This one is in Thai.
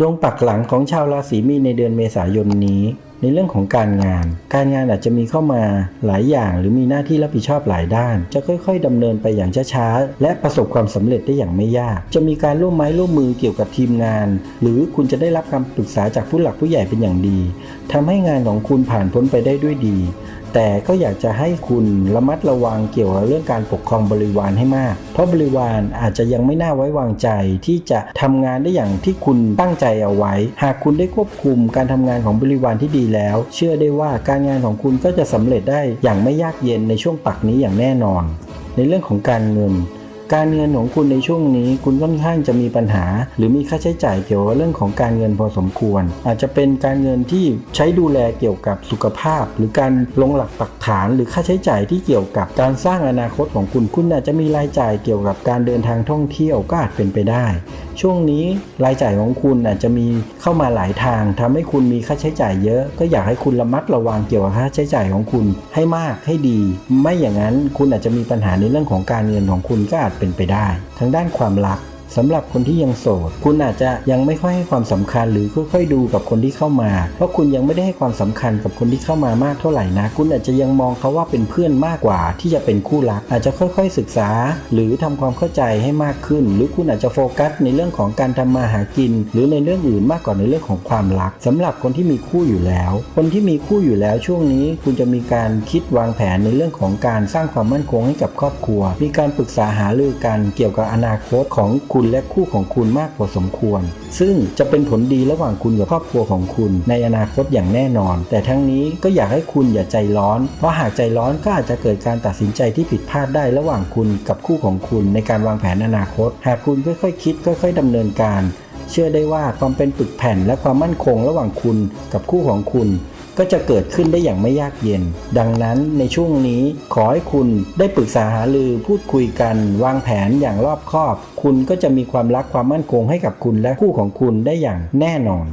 ดวงปักหลังของชาวราศีมีนในเดือนเมษายนนี้ ในเรื่องของการงาน การงานอาจจะมีเข้ามาหลายอย่างหรือมีหน้าที่รับผิดชอบหลายด้าน จะค่อย ๆดำเนินไปอย่างช้าๆและประสบความสำเร็จได้อย่างไม่ยาก จะมีการร่วมไม้ร่วมมือเกี่ยวกับทีมงาน หรือคุณจะได้รับคำปรึกษาจากผู้หลักผู้ใหญ่เป็นอย่างดีทำให้งานของคุณผ่านพ้นไปได้ด้วยดี แต่ก็อยากจะให้คุณระมัดระวังเกี่ยวกับเรื่องการปกครองบริวารให้มาก เพราะบริวารอาจจะยังไม่น่าไว้วางใจที่จะทำงานได้อย่างที่คุณตั้งใจเอาไว้ หากคุณได้ควบคุมการทำงานของบริวารที่ดีแล้ว เชื่อได้ว่าการงานของคุณก็จะสำเร็จได้อย่างไม่ยากเย็นในช่วงปักนี้อย่างแน่นอน ในเรื่องของการเงิน การเงินของคุณในช่วงนี้คุณค่อนข้างจะมีปัญหา หรือมีค่าใช้จ่ายเกี่ยวกับเรื่องของการเงินพอสมควร อาจจะเป็นการเงินที่ใช้ดูแลเกี่ยวกับสุขภาพ หรือการลงหลักปักฐาน หรือค่าใช้จ่ายที่เกี่ยวกับการสร้างอนาคตของคุณคุณอาจจะมีรายจ่ายเกี่ยวกับการเดินทางท่องเที่ยวก็อาจเป็นไปได้ ช่วงนี้รายจ่ายของคุณอาจจะมีเข้ามาหลายทางทำให้คุณมีค่าใช้จ่ายเยอะ ก็อยากให้คุณระมัดระวังเกี่ยวกับค่าใช้จ่ายของคุณให้มากให้ดี ไม่อย่างนั้นคุณอาจจะมีปัญหาในเรื่องของการเงินของคุณก็อาจเป็นไปได้ ทางด้านความรัก สำหรับคนที่ยังโสด คุณอาจจะยังไม่ค่อยให้ความสำคัญหรือค่อยๆดูกับคนที่เข้ามา เพราะคุณยังไม่ได้ให้ความสำคัญกับคนที่เข้ามามากเท่าไหร่นะ คุณอาจจะยังมองเขาว่าเป็นเพื่อนมากกว่า ที่จะเป็นคู่รัก อาจจะค่อยๆศึกษา หรือทำความเข้าใจให้มากขึ้น หรือคุณอาจจะโฟกัสในเรื่องของการทำมาหากิน หรือในเรื่องอื่นมากกว่าในเรื่องของความรักสำหรับคนที่มีคู่อยู่แล้ว คนที่มีคู่อยู่แล้วช่วงนี้ คุณจะมีการคิดวางแผนในเรื่องของการสร้างความมั่นคงให้กับครอบครัว มีการปรึกษาหารือกันเกี่ยวกับอนาคตของคุณุณและคู่ของคุณมากพอสมควร ซึ่งจะเป็นผลดีระหว่างคุณกับครอบครัวของคุณในอนาคตอย่างแน่นอน แต่ทั้งนี้ก็อยากให้คุณอย่าใจร้อน เพราะหากใจร้อนก็อาจจะเกิดการตัดสินใจที่ผิดพลาดได้ระหว่างคุณกับคู่ของคุณในการวางแผนอนาคต หากคุณค่อยๆคิดค่อย ๆดำเนินการ เชื่อได้ว่าความเป็นปึกแผ่นและความมั่นคงระหว่างคุณกับคู่ของคุณ ก็จะเกิดขึ้นได้อย่างไม่ยากเย็น ดังนั้นในช่วงนี้ขอให้คุณได้ปรึกษาหารือพูดคุยกัน วางแผนอย่างรอบคอบ คุณก็จะมีความรักความมั่นคงให้กับคุณและคู่ของคุณได้อย่างแน่นอน